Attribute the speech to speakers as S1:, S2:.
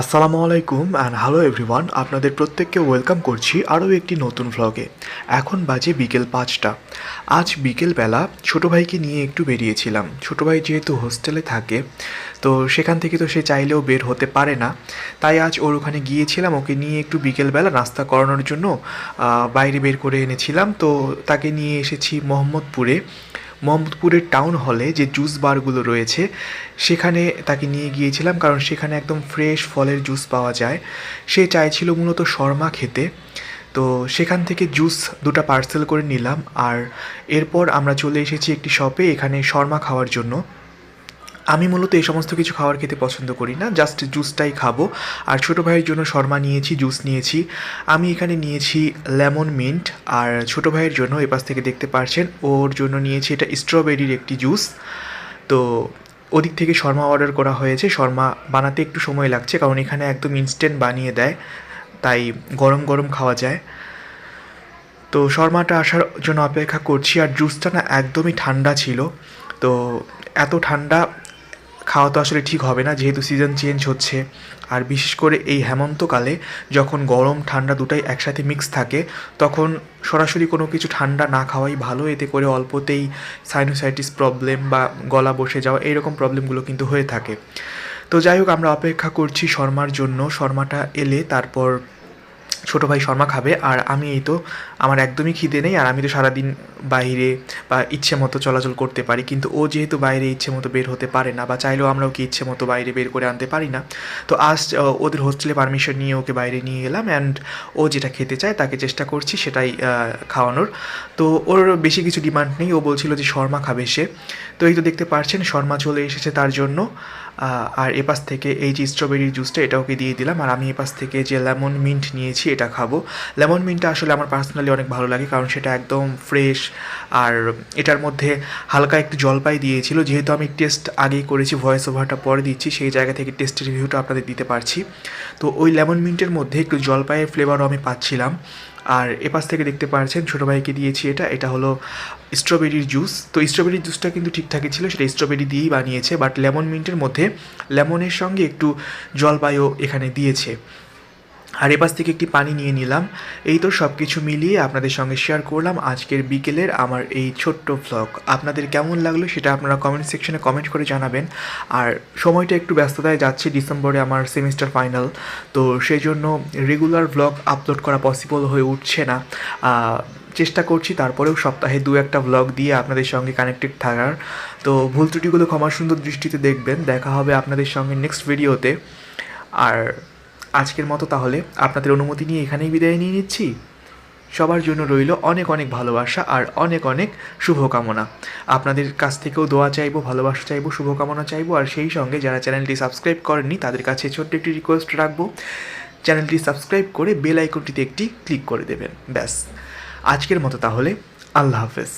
S1: আসসালামু আলাইকুম and hello everyone আপনাদের প্রত্যেককে ওয়েলকাম করছি আরও একটি নতুন ভ্লগে এখন বাজে বিকেল পাঁচটা। আজ বিকেলবেলা ছোটো ভাইকে নিয়ে একটু বেরিয়েছিলাম। ছোটো ভাই যেহেতু হোস্টেলে থাকে, তো সেখান থেকে তো সে চাইলেও বের হতে পারে না। তাই আজ ওর ওখানে গিয়েছিলাম, ওকে নিয়ে একটু বিকেলবেলা নাস্তা করানোর জন্য বাইরে বের করে এনেছিলাম। তো তাকে নিয়ে এসেছি মোহাম্মদপুরে। মোহাম্মদপুরের টাউন হলে যে জুস বারগুলো রয়েছে, সেখানে তাকে নিয়ে গিয়েছিলাম কারণ সেখানে একদম ফ্রেশ ফলের জুস পাওয়া যায়। সে চাইছিল মূলত শর্মা খেতে। তো সেখান থেকে জুস দুটো পার্সেল করে নিলাম আর এরপর আমরা চলে এসেছি একটি শপে এখানে শর্মা খাওয়ার জন্য। আমি মূলত এই সমস্ত কিছু খাবার খেতে পছন্দ করি না জাস্ট জুসটাই খাব। আর ছোটো ভাইয়ের জন্য শর্মা নিয়েছি জুস নিয়েছি। আমি এখানে নিয়েছি লেমন মিন্ট আর ছোটো ভাইয়ের জন্য এপাশ থেকে দেখতে পারছেন, ওর জন্য নিয়েছি এটা স্ট্রবেরির একটি জুস তো ওদিক থেকে শর্মা অর্ডার করা হয়েছে, শর্মা বানাতে একটু সময় লাগছে, কারণ এখানে একদম ইনস্ট্যান্ট বানিয়ে দেয়, তাই গরম গরম খাওয়া যায়। তো শর্মাটা আসার জন্য অপেক্ষা করছি, আর জুসটা না একদমই ঠান্ডা ছিল। তো এত ঠান্ডা খাওয়া তো আসলে ঠিক হবে না, যেহেতু সিজন চেঞ্জ হচ্ছে। আর বিশেষ করে এই হেমন্তকালে যখন গরম, ঠান্ডা দুটাই একসাথে মিক্স থাকে, তখন সরাসরি কোনো কিছু ঠান্ডা না খাওয়াই ভালো। এতে করে অল্পতেই সাইনোসাইটিস প্রবলেম বা গলা বসে যাওয়া, এইরকম প্রবলেমগুলো কিন্তু হয়ে থাকে। তো যাই হোক, আমরা অপেক্ষা করছি শর্মার জন্য। শর্মাটা এলে তারপর ছোটো ভাই শর্মা খাবে, আর আমি এই তো আমার একদমই খিদে নেই, আর আমি তো সারাদিন বাইরে বা ইচ্ছে মতো চলাচল করতে পারি, কিন্তু ও যেহেতু বাইরে ইচ্ছে মতো বের হতে পারে না, বা চাইলেও আমরা ওকে ইচ্ছে মতো বাইরে বের করে আনতে পারি না, তো আজ ওদের হোস্টেলে পারমিশন নিয়ে ওকে বাইরে নিয়ে গেলাম অ্যান্ড ও যেটা খেতে চায় তাকে চেষ্টা করছি সেটাই খাওয়ানোর, তো ওর বেশি কিছু ডিমান্ড নেই, ও বলছিল যে শর্মা খাবে সে, তো এই তো দেখতে পারছেন, শর্মা চলে এসেছে তার জন্য আর এপাশ থেকে এই যে স্ট্রবেরির জুসটা এটা ওকে দিয়ে দিলাম। আর আমি এপাশ থেকে যে লেমন মিন্ট নিয়েছি, এটা খাব। লেমন মিন্টটা আসলে আমার পার্সোনালি অনেক ভালো লাগে, কারণ সেটা একদম ফ্রেশ আর এটার মধ্যে হালকা একটু জলপাই দিয়েছিল। যেহেতু আমি টেস্ট আগেই করেছি ভয়েস ওভারটা পরে দিচ্ছি, সেই জায়গা থেকে টেস্টের রিভিউটা আপনাদের দিতে পারছি। তো ওই লেমন মিন্টের মধ্যে একটু জলপাইয়ের ফ্লেভারও আমি পাচ্ছিলাম। আর এপাশ থেকে দেখতে পারছেন ছোটো ভাইকে দিয়েছি এটা এটা হলো স্ট্রবেরির জুস তো স্ট্রবেরির জুসটা কিন্তু ঠিকঠাকই ছিল, সেটা স্ট্রবেরি দিয়েই বানিয়েছে বাট লেমন মিন্টের মধ্যে লেমনের সঙ্গে একটু জলবায়ু এখানে দিয়েছে। আর এপাশ থেকে একটি পানি নিয়ে নিলাম। এই তো সব কিছু মিলিয়ে আপনাদের সঙ্গে শেয়ার করলাম আজকের বিকেলের আমার এই ছোট্ট ভ্লগ আপনাদের কেমন লাগল সেটা আপনারা কমেন্ট সেকশনে কমেন্ট করে জানাবেন। আর সময়টা একটু ব্যস্ততায় যাচ্ছে ডিসেম্বরে আমার সেমিস্টার ফাইনাল তো সেই জন্য রেগুলার ভ্লগ আপলোড করা পসিবল হয়ে উঠছে না। চেষ্টা করছি তারপরেও সপ্তাহে দু একটা ভ্লগ দিয়ে আপনাদের সঙ্গে কানেক্টেড থাকার। তো ভুল ত্রুটিগুলো ক্ষমা সুন্দর দৃষ্টিতে দেখবেন। দেখা হবে আপনাদের সঙ্গে নেক্সট ভিডিওতে আর আজকের মতো তাহলে আপনাদের অনুমতি নিয়ে এখানেই বিদায় নিয়ে নিচ্ছি। সবার জন্য রইল অনেক অনেক ভালোবাসা আর অনেক অনেক শুভকামনা। আপনাদের কাছ থেকেও দোয়া চাইব, ভালোবাসা চাইব, শুভকামনা চাইব আর সেই সঙ্গে যারা চ্যানেলটি সাবস্ক্রাইব করেননি তাদের কাছে ছোট্ট একটি রিকোয়েস্ট রাখব। চ্যানেলটি সাবস্ক্রাইব করে বেল আইকনটিতে একটি ক্লিক করে দেবেন। ব্যাস, আজকের মতো তাহলে আল্লাহ হাফেজ।